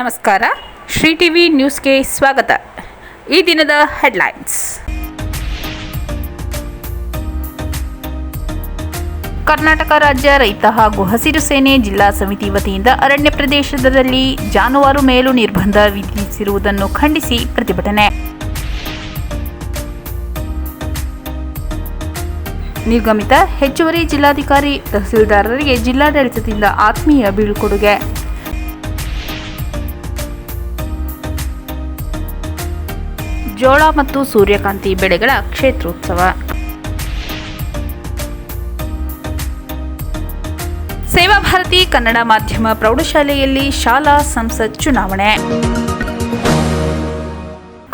ನಮಸ್ಕಾರ. ಶ್ರೀ ಟಿವಿ ನ್ಯೂಸ್ಗೆ ಸ್ವಾಗತ. ಈ ದಿನದ ಹೆಡ್ಲೈನ್ಸ್. ಕರ್ನಾಟಕ ರಾಜ್ಯ ರೈತ ಹಾಗೂ ಹಸಿರು ಸೇನೆ ಜಿಲ್ಲಾ ಸಮಿತಿ ವತಿಯಿಂದ ಅರಣ್ಯ ಪ್ರದೇಶದಲ್ಲಿ ಜಾನುವಾರು ಮೇಲು ನಿರ್ಬಂಧ ವಿಧಿಸಿರುವುದನ್ನು ಖಂಡಿಸಿ ಪ್ರತಿಭಟನೆ. ನಿರ್ಗಮಿತ ಹೆಚ್ಚುವರಿ ಜಿಲ್ಲಾಧಿಕಾರಿ ತಹಸೀಲ್ದಾರರಿಗೆ ಜಿಲ್ಲಾಡಳಿತದಿಂದ ಆತ್ಮೀಯ ಬೀಳ್ಕೊಡುಗೆ. ಜೋಳ ಮತ್ತು ಸೂರ್ಯಕಾಂತಿ ಬೆಳೆಗಳ ಕ್ಷೇತ್ರೋತ್ಸವ. ಸೇವಾ ಭಾರತಿ ಕನ್ನಡ ಮಾಧ್ಯಮ ಪ್ರೌಢಶಾಲೆಯಲ್ಲಿ ಶಾಲಾ ಸಂಸತ್ ಚುನಾವಣೆ.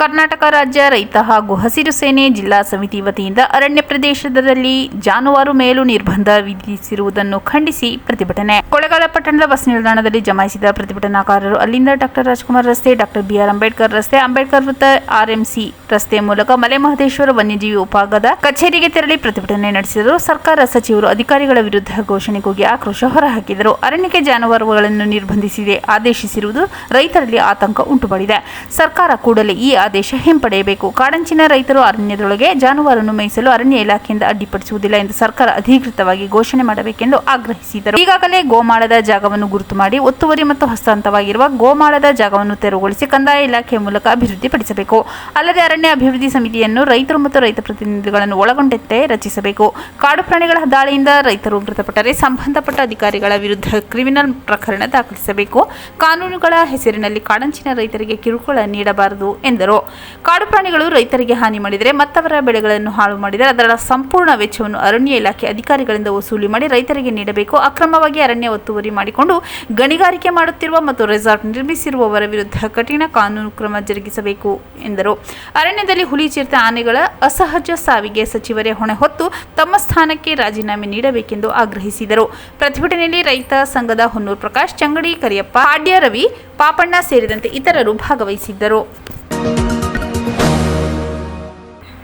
ಕರ್ನಾಟಕ ರಾಜ್ಯ ರೈತ ಹಾಗೂ ಹಸಿರು ಸೇನೆ ಜಿಲ್ಲಾ ಸಮಿತಿ ವತಿಯಿಂದ ಅರಣ್ಯ ಪ್ರದೇಶದಲ್ಲಿ ಜಾನುವಾರು ಮೇಲು ನಿರ್ಬಂಧ ವಿಧಿಸಿರುವುದನ್ನು ಖಂಡಿಸಿ ಪ್ರತಿಭಟನೆ. ಕೊಳಗಾಲ ಪಟ್ಟಣದ ಬಸ್ ನಿಲ್ದಾಣದಲ್ಲಿ ಜಮಾಯಿಸಿದ ಪ್ರತಿಭಟನಾಕಾರರು ಅಲ್ಲಿಂದ ಡಾಕ್ಟರ್ ರಾಜ್ಕುಮಾರ್ ರಸ್ತೆ, ಡಾಕ್ಟರ್ ಬಿಆರ್ ಅಂಬೇಡ್ಕರ್ ರಸ್ತೆ, ಅಂಬೇಡ್ಕರ್ ವೃತ್ತ, ಆರ್ಎಂಸಿ ರಸ್ತೆ ಮೂಲಕ ಮಲೆ ಮಹದೇಶ್ವರ ವನ್ಯಜೀವಿ ವಿಭಾಗದ ಕಚೇರಿಗೆ ತೆರಳಿ ಪ್ರತಿಭಟನೆ ನಡೆಸಿದರು. ಸರ್ಕಾರ ಸಚಿವರು ಅಧಿಕಾರಿಗಳ ವಿರುದ್ಧ ಘೋಷಣೆ ಕೂಗಿ ಆಕ್ರೋಶ ಹೊರಹಾಕಿದರು. ಅರಣ್ಯಕ್ಕೆ ಜಾನುವಾರುಗಳನ್ನು ನಿರ್ಬಂಧಿಸಿದೆ, ಆದೇಶಿಸಿರುವುದು ರೈತರಲ್ಲಿ ಆತಂಕ ಉಂಟುಮಾಡಿದೆ. ಸರ್ಕಾರ ಕೂಡಲೇ ಈ ಆದೇಶ ಹಿಂಪಡೆಯಬೇಕು. ಕಾಡಂಚಿನ ರೈತರು ಅರಣ್ಯದೊಳಗೆ ಜಾನುವಾರನ್ನು ಮೇಯಿಸಲು ಅರಣ್ಯ ಇಲಾಖೆಯಿಂದ ಅಡ್ಡಿಪಡಿಸುವುದಿಲ್ಲ ಎಂದು ಸರ್ಕಾರ ಅಧಿಕೃತವಾಗಿ ಘೋಷಣೆ ಮಾಡಬೇಕೆಂದು ಆಗ್ರಹಿಸಿದರು. ಈಗಾಗಲೇ ಗೋಮಾಳದ ಜಾಗವನ್ನು ಗುರುತು ಮಾಡಿ ಒತ್ತುವರಿ ಮತ್ತು ಹಸ್ತಾಂತವಾಗಿರುವ ಗೋಮಾಳದ ಜಾಗವನ್ನು ತೆರವುಗೊಳಿಸಿ ಕಂದಾಯ ಇಲಾಖೆಯ ಮೂಲಕ ಅಭಿವೃದ್ಧಿಪಡಿಸಬೇಕು ಅಲ್ಲದೆ ಅರಣ್ಯ ಅಭಿವೃದ್ಧಿ ಸಮಿತಿಯನ್ನು ರೈತರು ಮತ್ತು ರೈತ ಪ್ರತಿನಿಧಿಗಳನ್ನು ಒಳಗೊಂಡಂತೆ ರಚಿಸಬೇಕು. ಕಾಡು ಪ್ರಾಣಿಗಳ ದಾಳಿಯಿಂದ ರೈತರು ಮೃತಪಟ್ಟರೆ ಸಂಬಂಧಪಟ್ಟ ಅಧಿಕಾರಿಗಳ ವಿರುದ್ಧ ಕ್ರಿಮಿನಲ್ ಪ್ರಕರಣ ದಾಖಲಿಸಬೇಕು. ಕಾನೂನುಗಳ ಹೆಸರಿನಲ್ಲಿ ಕಾಡಂಚಿನ ರೈತರಿಗೆ ಕಿರುಕುಳ ನೀಡಬಾರದು, ಎಂದರು. ಕಾಡು ಪ್ರಾಣಿಗಳು ರೈತರಿಗೆ ಹಾನಿ ಮಾಡಿದರೆ ಮತ್ತವರ ಬೆಳೆಗಳನ್ನು ಹಾಳು ಮಾಡಿದರೆ ಅದರ ಸಂಪೂರ್ಣ ವೆಚ್ಚವನ್ನು ಅರಣ್ಯ ಇಲಾಖೆ ಅಧಿಕಾರಿಗಳಿಂದ ವಸೂಲಿ ಮಾಡಿ ರೈತರಿಗೆ ನೀಡಬೇಕು. ಅಕ್ರಮವಾಗಿ ಅರಣ್ಯ ಒತ್ತುವರಿ ಮಾಡಿಕೊಂಡು ಗಣಿಗಾರಿಕೆ ಮಾಡುತ್ತಿರುವ ಮತ್ತು ರೆಸಾರ್ಟ್ ನಿರ್ಮಿಸಿರುವವರ ವಿರುದ್ಧ ಕಠಿಣ ಕಾನೂನು ಕ್ರಮ ಜರುಗಿಸಬೇಕು ಎಂದರು. ಅರಣ್ಯದಲ್ಲಿ ಹುಲಿ ಚಿರತೆ ಆನೆಗಳ ಅಸಹಜ ಸಾವಿಗೆ ಸಚಿವರೇ ಹೊಣೆ ಹೊತ್ತು ತಮ್ಮ ಸ್ಥಾನಕ್ಕೆ ರಾಜೀನಾಮೆ ನೀಡಬೇಕೆಂದು ಆಗ್ರಹಿಸಿದರು. ಪ್ರತಿಭಟನೆಯಲ್ಲಿ ರೈತ ಸಂಘದ ಹೊನ್ನೂರು ಪ್ರಕಾಶ್, ಚಂಗಡಿ ಕರಿಯಪ್ಪ ಹಾಡ್ಯ ರವಿ, ಪಾಪಣ್ಣ ಸೇರಿದಂತೆ ಇತರರು ಭಾಗವಹಿಸಿದ್ದರು.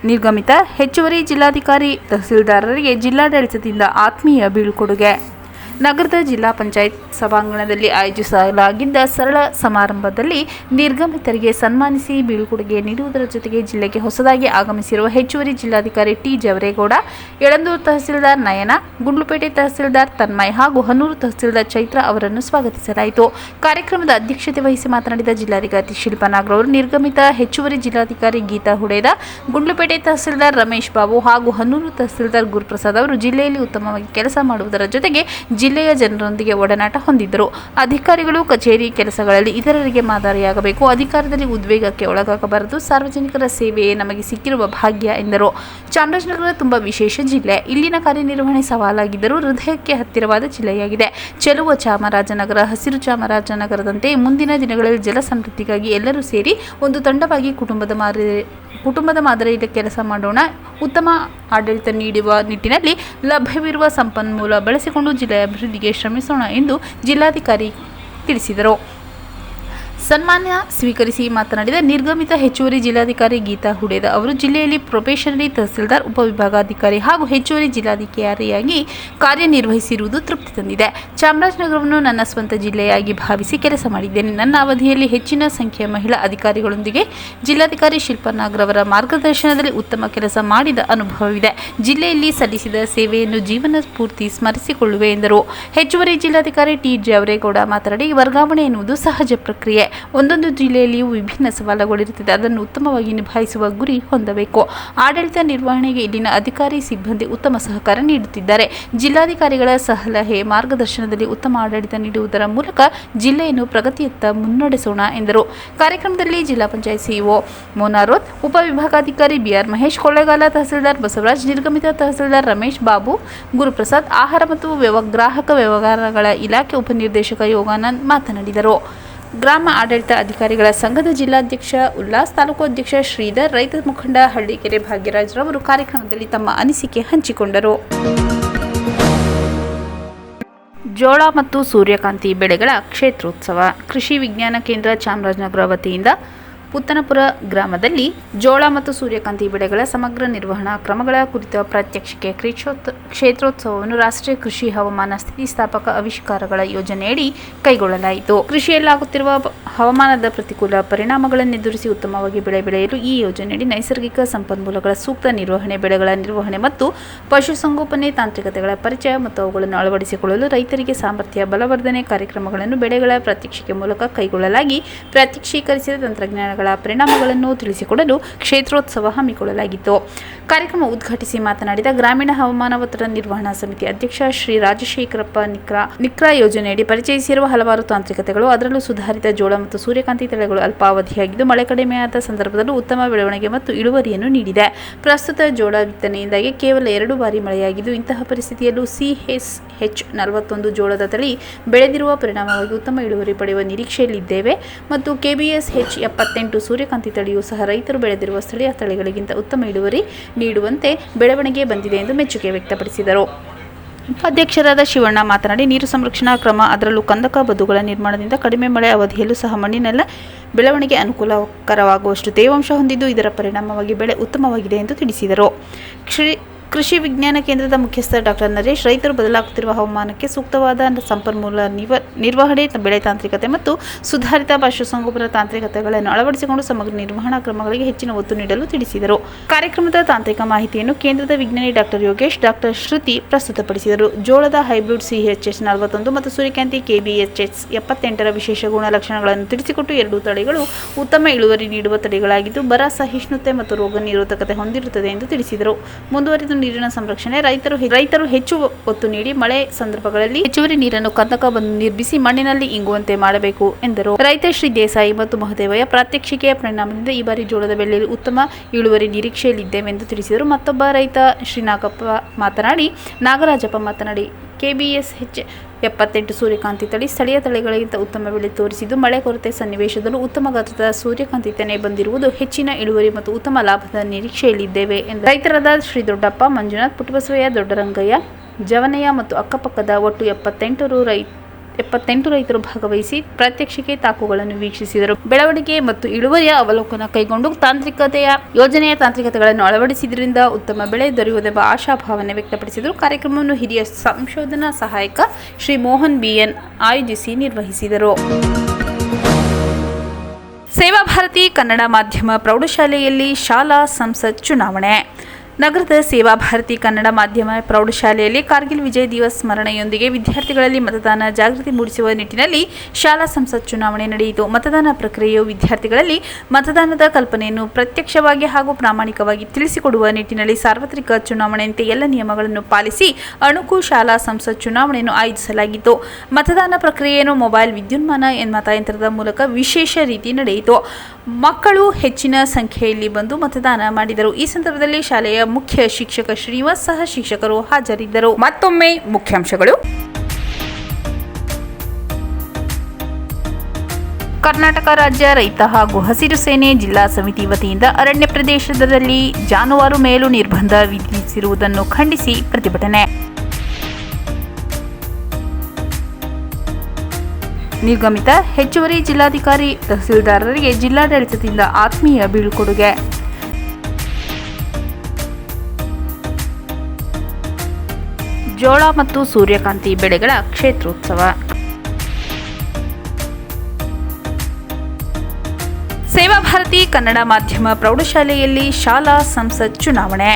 ನಿರ್ಗಮಿತ ಹೆಚ್ಚುವರಿ ಜಿಲ್ಲಾಧಿಕಾರಿ ತಹಸೀಲ್ದಾರರಿಗೆ ಜಿಲ್ಲಾಡಳಿತದಿಂದ ಆತ್ಮೀಯ ಬೀಳ್ಕೊಡುಗೆ. ನಗರದ ಜಿಲ್ಲಾ ಪಂಚಾಯತ್ ಸಭಾಂಗಣದಲ್ಲಿ ಆಯೋಜಿಸಲಾಗಿದ್ದ ಸರಳ ಸಮಾರಂಭದಲ್ಲಿ ನಿರ್ಗಮಿತರಿಗೆ ಸನ್ಮಾನಿಸಿ ಬೀಳ್ಕೊಡುಗೆ ನೀಡುವುದರ ಜೊತೆಗೆ ಜಿಲ್ಲೆಗೆ ಹೊಸದಾಗಿ ಆಗಮಿಸಿರುವ ಹೆಚ್ಚುವರಿ ಜಿಲ್ಲಾಧಿಕಾರಿ ಟಿ ಜವರೇಗೌಡ, ಯಳಂದೂರು ತಹಸೀಲ್ದಾರ್ ನಯನ, ಗುಂಡ್ಲುಪೇಟೆ ತಹಸೀಲ್ದಾರ್ ತನ್ಮಯ್ ಹಾಗೂ ಹನೂರು ತಹಸೀಲ್ದಾರ್ ಚೈತ್ರ ಅವರನ್ನು ಸ್ವಾಗತಿಸಲಾಯಿತು. ಕಾರ್ಯಕ್ರಮದ ಅಧ್ಯಕ್ಷತೆ ವಹಿಸಿ ಮಾತನಾಡಿದ ಜಿಲ್ಲಾಧಿಕಾರಿ ಶಿಲ್ಪಾ ನಾಗ್ರವರು, ನಿರ್ಗಮಿತ ಹೆಚ್ಚುವರಿ ಜಿಲ್ಲಾಧಿಕಾರಿ ಗೀತಾ ಹುಡೇದ, ಗುಂಡ್ಲುಪೇಟೆ ತಹಸೀಲ್ದಾರ್ ರಮೇಶ್ ಬಾಬು ಹಾಗೂ ಹನೂರು ತಹಸೀಲ್ದಾರ್ ಗುರುಪ್ರಸಾದ್ ಅವರು ಜಿಲ್ಲೆಯಲ್ಲಿ ಉತ್ತಮವಾಗಿ ಕೆಲಸ ಮಾಡುವುದರ ಜೊತೆಗೆ ಜಿಲ್ಲೆಯ ಜನರೊಂದಿಗೆ ಒಡನಾಟ ಹೊಂದಿದ್ದರು. ಅಧಿಕಾರಿಗಳು, ಕಚೇರಿ ಕೆಲಸಗಳಲ್ಲಿ ಇತರರಿಗೆ ಮಾದರಿಯಾಗಬೇಕು. ಅಧಿಕಾರದಲ್ಲಿ ಉದ್ವೇಗಕ್ಕೆ ಒಳಗಾಗಬಾರದು. ಸಾರ್ವಜನಿಕರ ಸೇವೆಯೇ ನಮಗೆ ಸಿಕ್ಕಿರುವ ಭಾಗ್ಯ, ಎಂದರು. ಚಾಮರಾಜನಗರ ತುಂಬ ವಿಶೇಷ ಜಿಲ್ಲೆ. ಇಲ್ಲಿನ ಕಾರ್ಯನಿರ್ವಹಣೆ ಸವಾಲಾಗಿದ್ದರೂ ಹೃದಯಕ್ಕೆ ಹತ್ತಿರವಾದ ಜಿಲ್ಲೆಯಾಗಿದೆ. ಚೆಲುವ ಚಾಮರಾಜನಗರ, ಹಸಿರು ಚಾಮರಾಜನಗರದಂತೆ ಮುಂದಿನ ದಿನಗಳಲ್ಲಿ ಜಲ ಸಮೃದ್ಧಿಗಾಗಿ ಎಲ್ಲರೂ ಸೇರಿ ಒಂದು ತಂಡವಾಗಿ ಕುಟುಂಬದ ಮಾದರಿ, ಕುಟುಂಬದ ಮಾದರಿಯಲ್ಲಿ ಕೆಲಸ ಮಾಡೋಣ. ಉತ್ತಮ ಆಡಳಿತ ನೀಡುವ ನಿಟ್ಟಿನಲ್ಲಿ ಲಭ್ಯವಿರುವ ಸಂಪನ್ಮೂಲ ಬಳಸಿಕೊಂಡು ಜಿಲ್ಲೆಯ ಅಭಿವೃದ್ಧಿಗೆ ಶ್ರಮಿಸೋಣ ಎಂದು ಜಿಲ್ಲಾಧಿಕಾರಿ ತಿಳಿಸಿದರು. ಸನ್ಮಾನ ಸ್ವೀಕರಿಸಿ ಮಾತನಾಡಿದ ನಿರ್ಗಮಿತ ಹೆಚ್ಚುವರಿ ಜಿಲ್ಲಾಧಿಕಾರಿ ಗೀತಾ ಹುಡೇದ ಅವರು, ಜಿಲ್ಲೆಯಲ್ಲಿ ಪ್ರೊಬೇಷನರಿ ತಹಸೀಲ್ದಾರ್ ಉಪವಿಭಾಗಾಧಿಕಾರಿ ಹಾಗೂ ಹೆಚ್ಚುವರಿ ಜಿಲ್ಲಾಧಿಕಾರಿಯಾಗಿ ಕಾರ್ಯನಿರ್ವಹಿಸಿರುವುದು ತೃಪ್ತಿ ತಂದಿದೆ. ಚಾಮರಾಜನಗರವನ್ನು ನನ್ನ ಸ್ವಂತ ಜಿಲ್ಲೆಯಾಗಿ ಭಾವಿಸಿ ಕೆಲಸ ಮಾಡಿದ್ದೇನೆ. ನನ್ನ ಅವಧಿಯಲ್ಲಿ ಹೆಚ್ಚಿನ ಸಂಖ್ಯೆಯ ಮಹಿಳಾ ಅಧಿಕಾರಿಗಳೊಂದಿಗೆ ಜಿಲ್ಲಾಧಿಕಾರಿ ಶಿಲ್ಪನಾಗ್ರವರ ಮಾರ್ಗದರ್ಶನದಲ್ಲಿ ಉತ್ತಮ ಕೆಲಸ ಮಾಡಿದ ಅನುಭವವಿದೆ. ಜಿಲ್ಲೆಯಲ್ಲಿ ಸಲ್ಲಿಸಿದ ಸೇವೆಯನ್ನು ಜೀವನ ಪೂರ್ತಿ ಸ್ಮರಿಸಿಕೊಳ್ಳುವೆ ಎಂದರು. ಹೆಚ್ಚುವರಿ ಜಿಲ್ಲಾಧಿಕಾರಿ ಟಿ. ಜವರೇಗೌಡ ಮಾತನಾಡಿ, ವರ್ಗಾವಣೆ ಎನ್ನುವುದು ಸಹಜ ಪ್ರಕ್ರಿಯೆ. ಒಂದೊಂದು ಜಿಲ್ಲೆಯಲ್ಲಿಯೂ ವಿಭಿನ್ನ ಸವಾಲುಗಳಿರುತ್ತದೆ ಅದನ್ನು ಉತ್ತಮವಾಗಿ ನಿಭಾಯಿಸುವ ಗುರಿ ಹೊಂದಬೇಕು. ಆಡಳಿತ ನಿರ್ವಹಣೆಗೆ ಇಲ್ಲಿನ ಅಧಿಕಾರಿ, ಸಿಬ್ಬಂದಿ ಉತ್ತಮ ಸಹಕಾರ ನೀಡುತ್ತಿದ್ದಾರೆ. ಜಿಲ್ಲಾಧಿಕಾರಿಗಳ ಸಲಹೆ ಮಾರ್ಗದರ್ಶನದಲ್ಲಿ ಉತ್ತಮ ಆಡಳಿತ ನೀಡುವುದರ ಮೂಲಕ ಜಿಲ್ಲೆಯನ್ನು ಪ್ರಗತಿಯತ್ತ ಮುನ್ನಡೆಸೋಣ ಎಂದರು. ಕಾರ್ಯಕ್ರಮದಲ್ಲಿ ಜಿಲ್ಲಾ ಪಂಚಾಯತ್ ಸಿಇಒ ಮೋನಾರೋತ್ ಉಪವಿಭಾಗಾಧಿಕಾರಿ ಬಿಆರ್ ಮಹೇಶ್, ಕೊಳ್ಳೇಗಾಲ ತಹಸೀಲ್ದಾರ್ ಬಸವರಾಜ್, ನಿರ್ಗಮಿತ ತಹಸೀಲ್ದಾರ್ ರಮೇಶ್ ಬಾಬು, ಗುರುಪ್ರಸಾದ್, ಆಹಾರ ಮತ್ತು ವ್ಯವ, ಗ್ರಾಹಕ ವ್ಯವಹಾರಗಳ ಇಲಾಖೆ ಉಪನಿರ್ದೇಶಕ ಯೋಗಾನಂದ್ ಮಾತನಾಡಿದರು. ಗ್ರಾಮ ಆಡಳಿತ ಅಧಿಕಾರಿಗಳ ಸಂಘದ ಜಿಲ್ಲಾಧ್ಯಕ್ಷ, ಉಲ್ಲಾಸ್ ತಾಲೂಕು ಅಧ್ಯಕ್ಷ ಶ್ರೀಧರ್, ರೈತ ಮುಖಂಡ ಹಳ್ಳಿಕೆರೆ ಭಾಗ್ಯರಾಜ್ ರವರು ಕಾರ್ಯಕ್ರಮದಲ್ಲಿ ತಮ್ಮ ಅನಿಸಿಕೆ ಹಂಚಿಕೊಂಡರು. ಜೋಳ ಮತ್ತು ಸೂರ್ಯಕಾಂತಿ ಬೆಳೆಗಳ ಕ್ಷೇತ್ರೋತ್ಸವ. ಕೃಷಿ ವಿಜ್ಞಾನ ಕೇಂದ್ರ ಚಾಮರಾಜನಗರ ವತಿಯಿಂದ ಪುತ್ತನಪುರ ಗ್ರಾಮದಲ್ಲಿ ಜೋಳ ಮತ್ತು ಸೂರ್ಯಕಾಂತಿ ಬೆಳೆಗಳ ಸಮಗ್ರ ನಿರ್ವಹಣಾ ಕ್ರಮಗಳ ಕುರಿತ ಪ್ರಾತ್ಯಕ್ಷಿಕೆ ಕ್ರೀಕ್ಷೋತ್ ಕ್ಷೇತ್ರೋತ್ಸವವನ್ನು ರಾಷ್ಟ್ರೀಯ ಕೃಷಿ ಹವಾಮಾನ ಸ್ಥಿತಿಸ್ಥಾಪಕ ಆವಿಷ್ಕಾರಗಳ ಯೋಜನೆಯಡಿ ಕೈಗೊಳ್ಳಲಾಯಿತು. ಕೃಷಿಯಲ್ಲಾಗುತ್ತಿರುವ ಹವಾಮಾನದ ಪ್ರತಿಕೂಲ ಪರಿಣಾಮಗಳನ್ನು ಎದುರಿಸಿ ಉತ್ತಮವಾಗಿ ಬೆಳೆ ಬೆಳೆಯಲು ಈ ಯೋಜನೆಯಡಿ ನೈಸರ್ಗಿಕ ಸಂಪನ್ಮೂಲಗಳ ಸೂಕ್ತ ನಿರ್ವಹಣೆ, ಬೆಳೆಗಳ ನಿರ್ವಹಣೆ ಮತ್ತು ಪಶುಸಂಗೋಪನೆ ತಾಂತ್ರಿಕತೆಗಳ ಪರಿಚಯ ಮತ್ತು ಅವುಗಳನ್ನು ಅಳವಡಿಸಿಕೊಳ್ಳಲು ರೈತರಿಗೆ ಸಾಮರ್ಥ್ಯ, ಬಲವರ್ಧನೆ ಕಾರ್ಯಕ್ರಮಗಳನ್ನು ಬೆಳೆಗಳ ಪ್ರಾತ್ಯಕ್ಷಿಕೆ ಮೂಲಕ ಕೈಗೊಳ್ಳಲಾಗಿ ಪ್ರಾತ್ಯಕ್ಷೀಕರಿಸಿದ ತಂತ್ರಜ್ಞಾನಗಳ ಪರಿಣಾಮಗಳನ್ನು ತಿಳಿಸಿಕೊಡಲು ಕ್ಷೇತ್ರೋತ್ಸವ ಹಮ್ಮಿಕೊಳ್ಳಲಾಗಿತ್ತು. ಕಾರ್ಯಕ್ರಮ ಉದ್ಘಾಟಿಸಿ ಮಾತನಾಡಿದ ಗ್ರಾಮೀಣ ಹವಾಮಾನ ಒತ್ತಡ ನಿರ್ವಹಣಾ ಸಮಿತಿ ಅಧ್ಯಕ್ಷ ಶ್ರೀ ರಾಜಶೇಖರಪ್ಪ ನಿಕ್ರಾ ನಿಕ್ರಾ ಯೋಜನೆಯಡಿ ಪರಿಚಯಿಸಿರುವ ಹಲವಾರು ತಾಂತ್ರಿಕತೆಗಳು, ಅದರಲ್ಲೂ ಸುಧಾರಿತ ಜೋಳ ಮತ್ತು ಸೂರ್ಯಕಾಂತಿ ತಳೆಗಳು ಅಲ್ಪಾವಧಿಯಾಗಿದ್ದು, ಮಳೆ ಕಡಿಮೆಯಾದ ಸಂದರ್ಭದಲ್ಲೂ ಉತ್ತಮ ಬೆಳವಣಿಗೆ ಮತ್ತು ಇಳುವರಿಯನ್ನು ನೀಡಿದೆ. ಪ್ರಸ್ತುತ ಜೋಳ ಬಿತ್ತನೆಯಿಂದಾಗಿ ಕೇವಲ ಎರಡು ಬಾರಿ ಮಳೆಯಾಗಿದ್ದು, ಇಂತಹ ಪರಿಸ್ಥಿತಿಯಲ್ಲೂ ಸಿಎಸ್ ಹೆಚ್ ನಲವತ್ತೊಂದು ಜೋಳದ ತಳಿ ಬೆಳೆದಿರುವ ಪರಿಣಾಮವಾಗಿ ಉತ್ತಮ ಇಳುವರಿ ಪಡೆಯುವ ನಿರೀಕ್ಷೆಯಲ್ಲಿದ್ದೇವೆ ಮತ್ತು ಕೆಬಿಎಸ್ ಹೆಚ್ ಎಪ್ಪತ್ತೆಂಟು ಸೂರ್ಯಕಾಂತಿ ತಳಿಯು ಸಹ ರೈತರು ಬೆಳೆದಿರುವ ಸ್ಥಳೀಯ ತಳಿಗಳಿಗಿಂತ ಉತ್ತಮ ಇಳುವರಿ ನೀಡುವಂತೆ ಬೆಳವಣಿಗೆ ಬಂದಿದೆ ಎಂದು ಮೆಚ್ಚುಗೆ ವ್ಯಕ್ತಪಡಿಸಿದರು. ಉಪಾಧ್ಯಕ್ಷರಾದ ಶಿವಣ್ಣ ಮಾತನಾಡಿ, ನೀರು ಸಂರಕ್ಷಣಾ ಕ್ರಮ ಅದರಲ್ಲೂ ಕಂದಕ ಬದುಗಳ ನಿರ್ಮಾಣದಿಂದ ಕಡಿಮೆ ಮಳೆ ಅವಧಿಯಲ್ಲೂ ಸಹ ಮಣ್ಣಿನೆಲ್ಲ ಬೆಳವಣಿಗೆ ಅನುಕೂಲಕರವಾಗುವಷ್ಟು ತೇವಾಂಶ ಹೊಂದಿದ್ದು ಇದರ ಪರಿಣಾಮವಾಗಿ ಬೆಳೆ ಉತ್ತಮವಾಗಿದೆ ಎಂದು ತಿಳಿಸಿದರು. ಶ್ರೀ ಕೃಷಿ ವಿಜ್ಞಾನ ಕೇಂದ್ರದ ಮುಖ್ಯಸ್ಥ ಡಾಕ್ಟರ್ ನರೇಶ್, ರೈತರು ಬದಲಾಗುತ್ತಿರುವ ಹವಾಮಾನಕ್ಕೆ ಸೂಕ್ತವಾದ ಸಂಪನ್ಮೂಲ ನಿವ ನಿರ್ವಹಣೆ, ಬೆಳೆ ತಾಂತ್ರಿಕತೆ ಮತ್ತು ಸುಧಾರಿತ ಪಶುಸಂಗೋಪನಾ ತಾಂತ್ರಿಕತೆಗಳನ್ನು ಅಳವಡಿಸಿಕೊಂಡು ಸಮಗ್ರ ನಿರ್ವಹಣಾ ಕ್ರಮಗಳಿಗೆ ಹೆಚ್ಚಿನ ಒತ್ತು ನೀಡಲು ತಿಳಿಸಿದರು. ಕಾರ್ಯಕ್ರಮದ ತಾಂತ್ರಿಕ ಮಾಹಿತಿಯನ್ನು ಕೇಂದ್ರದ ವಿಜ್ಞಾನಿ ಡಾಕ್ಟರ್ ಯೋಗೇಶ್, ಡಾಕ್ಟರ್ ಶ್ರುತಿ ಪ್ರಸ್ತುತಪಡಿಸಿದರು. ಜೋಳದ ಹೈಬ್ರಿಡ್ ಸಿಎಚ್ಎಸ್ ನಲವತ್ತೊಂದು ಮತ್ತು ಸೂರ್ಯಕಾಂತಿ ಕೆಬಿಎಚ್ಎಸ್ ಎಪ್ಪತ್ತೆಂಟರ ವಿಶೇಷ ಗುಣಲಕ್ಷಣಗಳನ್ನು ತಿಳಿಸಿಕೊಟ್ಟು ಎರಡೂ ತಳಿಗಳು ಉತ್ತಮ ಇಳುವರಿ ನೀಡುವ ತಳಿಗಳಾಗಿದ್ದು, ಬರ, ಸಹಿಷ್ಣುತೆ ಮತ್ತು ರೋಗ ನಿರೋಧಕತೆ ಹೊಂದಿರುತ್ತದೆ ಎಂದು ತಿಳಿಸಿದರು. ಮುಂದುವರಿದ ನೀರಿನ ಸಂರಕ್ಷಣೆ, ರೈತರು ರೈತರು ಹೆಚ್ಚು ಒತ್ತು ನೀಡಿ ಮಳೆ ಸಂದರ್ಭಗಳಲ್ಲಿ ಹೆಚ್ಚುವರಿ ನೀರನ್ನು ಕಂದಕ ಬಂದು ನಿರ್ಮಿಸಿ ಮಣ್ಣಿನಲ್ಲಿ ಇಂಗುವಂತೆ ಮಾಡಬೇಕು ಎಂದರು. ರೈತ ಶ್ರೀ ದೇಸಾಯಿ ಮತ್ತು ಮಹದೇವಯ್ಯ ಪ್ರಾತ್ಯಕ್ಷಿಕೆಯ ಪರಿಣಾಮದಿಂದ ಈ ಬಾರಿ ಜೋಳದ ಬೆಳೆಯಲ್ಲಿ ಉತ್ತಮ ಇಳುವರಿ ನಿರೀಕ್ಷೆಯಲ್ಲಿದ್ದೇವೆ ಎಂದು ತಿಳಿಸಿದರು. ಮತ್ತೊಬ್ಬ ರೈತ ಶ್ರೀ ನಾಗಪ್ಪ ಮಾತನಾಡಿ, ನಾಗರಾಜಪ್ಪ ಮಾತನಾಡಿ ಕೆಬಿಎಸ್ ಹೆಚ್ ಎಪ್ಪತ್ತೆಂಟು ಸೂರ್ಯಕಾಂತಿ ತಳಿ ಸ್ಥಳೀಯ ತಳಿಗಳಿಗಿಂತ ಉತ್ತಮ ಬೆಳೆ ತೋರಿಸಿದ್ದು, ಮಳೆ ಕೊರತೆ ಸನ್ನಿವೇಶದಲ್ಲೂ ಉತ್ತಮ ಗಾತ್ರದ ಸೂರ್ಯಕಾಂತಿ ತೆನೆ ಬಂದಿರುವುದು ಹೆಚ್ಚಿನ ಇಳುವರಿ ಮತ್ತು ಉತ್ತಮ ಲಾಭದ ನಿರೀಕ್ಷೆಯಲ್ಲಿದ್ದೇವೆ ಎಂದು ರೈತರಾದ ಶ್ರೀ ದೊಡ್ಡಪ್ಪ ಮಂಜುನಾಥ್, ಪುಟ್ಟಬಸವಯ್ಯ ದೊಡ್ಡರಂಗಯ್ಯ, ಜವನಯ್ಯ ಮತ್ತು ಅಕ್ಕಪಕ್ಕದ ಒಟ್ಟು ಎಪ್ಪತ್ತೆಂಟರು ರೈ ಎಪ್ಪತ್ತೆಂಟು ರೈತರು ಭಾಗವಹಿಸಿ ಪ್ರಾತ್ಯಕ್ಷಿಕೆ ತಾಕುಗಳನ್ನು ವೀಕ್ಷಿಸಿದರು. ಬೆಳವಣಿಗೆ ಮತ್ತು ಇಳುವರಿಯ ಅವಲೋಕನ ಕೈಗೊಂಡು ತಾಂತ್ರಿಕತೆಯ ಯೋಜನೆಯ ತಾಂತ್ರಿಕತೆಗಳನ್ನು ಅಳವಡಿಸಿದ್ರಿಂದ ಉತ್ತಮ ಬೆಳೆ ದೊರೆಯುವುದೆಂಬ ಆಶಾಭಾವನೆ ವ್ಯಕ್ತಪಡಿಸಿದರು. ಕಾರ್ಯಕ್ರಮವನ್ನು ಹಿರಿಯ ಸಂಶೋಧನಾ ಸಹಾಯಕ ಶ್ರೀ ಮೋಹನ್ ಬಿಎನ್ ಆಯೋಜಿಸಿ ನಿರ್ವಹಿಸಿದರು. ಸೇವಾ ಭಾರತಿ ಕನ್ನಡ ಮಾಧ್ಯಮ ಪ್ರೌಢಶಾಲೆಯಲ್ಲಿ ಶಾಲಾ ಸಂಸತ್ ಚುನಾವಣೆ. ನಗರದ ಸೇವಾ ಭಾರತಿ ಕನ್ನಡ ಮಾಧ್ಯಮ ಪ್ರೌಢಶಾಲೆಯಲ್ಲಿ ಕಾರ್ಗಿಲ್ ವಿಜಯ್ ದಿವಸ್ ಸ್ಮರಣೆಯೊಂದಿಗೆ ವಿದ್ಯಾರ್ಥಿಗಳಲ್ಲಿ ಮತದಾನ ಜಾಗೃತಿ ಮೂಡಿಸುವ ನಿಟ್ಟಿನಲ್ಲಿ ಶಾಲಾ ಸಂಸತ್ ಚುನಾವಣೆ ನಡೆಯಿತು. ಮತದಾನ ಪ್ರಕ್ರಿಯೆಯು ವಿದ್ಯಾರ್ಥಿಗಳಲ್ಲಿ ಮತದಾನದ ಕಲ್ಪನೆಯನ್ನು ಪ್ರತ್ಯಕ್ಷವಾಗಿ ಹಾಗೂ ಪ್ರಾಮಾಣಿಕವಾಗಿ ತಿಳಿಸಿಕೊಡುವ ನಿಟ್ಟಿನಲ್ಲಿ ಸಾರ್ವತ್ರಿಕ ಚುನಾವಣೆಯಂತೆ ಎಲ್ಲ ನಿಯಮಗಳನ್ನು ಪಾಲಿಸಿ ಅಣುಕು ಶಾಲಾ ಸಂಸತ್ ಚುನಾವಣೆಯನ್ನು ಆಯೋಜಿಸಲಾಗಿತ್ತು. ಮತದಾನ ಪ್ರಕ್ರಿಯೆಯನ್ನು ಮೊಬೈಲ್ ವಿದ್ಯುನ್ಮಾನ ಮತಯಂತ್ರದ ಮೂಲಕ ವಿಶೇಷ ರೀತಿ ನಡೆಯಿತು. ಮಕ್ಕಳು ಹೆಚ್ಚಿನ ಸಂಖ್ಯೆಯಲ್ಲಿ ಬಂದು ಮತದಾನ ಮಾಡಿದರು. ಈ ಸಂದರ್ಭದಲ್ಲಿ ಮುಖ್ಯ ಶಿಕ್ಷಕ ಶ್ರೀನಿವಾಸ್ ಸಹ ಶಿಕ್ಷಕರು ಹಾಜರಿದ್ದರು. ಮತ್ತೊಮ್ಮೆ ಮುಖ್ಯಾಂಶಗಳು. ಕರ್ನಾಟಕ ರಾಜ್ಯ ರೈತ ಹಾಗೂ ಹಸಿರು ಸೇನೆ ಜಿಲ್ಲಾ ಸಮಿತಿ ವತಿಯಿಂದ ಅರಣ್ಯ ಪ್ರದೇಶದಲ್ಲಿ ಜಾನುವಾರು ಮೇಲು ನಿರ್ಬಂಧ ವಿಧಿಸಿರುವುದನ್ನು ಖಂಡಿಸಿ ಪ್ರತಿಭಟನೆ. ನಿರ್ಗಮಿತ ಹೆಚ್ಚುವರಿ ಜಿಲ್ಲಾಧಿಕಾರಿ ತಹಸೀಲ್ದಾರರಿಗೆ ಜಿಲ್ಲಾಡಳಿತದಿಂದ ಆತ್ಮೀಯ ಬೀಳ್ಕೊಡುಗೆ. ಜೋಳ ಮತ್ತು ಸೂರ್ಯಕಾಂತಿ ಬೆಳೆಗಳ ಕ್ಷೇತ್ರೋತ್ಸವ. ಸೇವಾ ಭಾರತಿ ಕನ್ನಡ ಮಾಧ್ಯಮ ಪ್ರೌಢಶಾಲೆಯಲ್ಲಿ ಶಾಲಾ ಸಂಸತ್ ಚುನಾವಣೆ.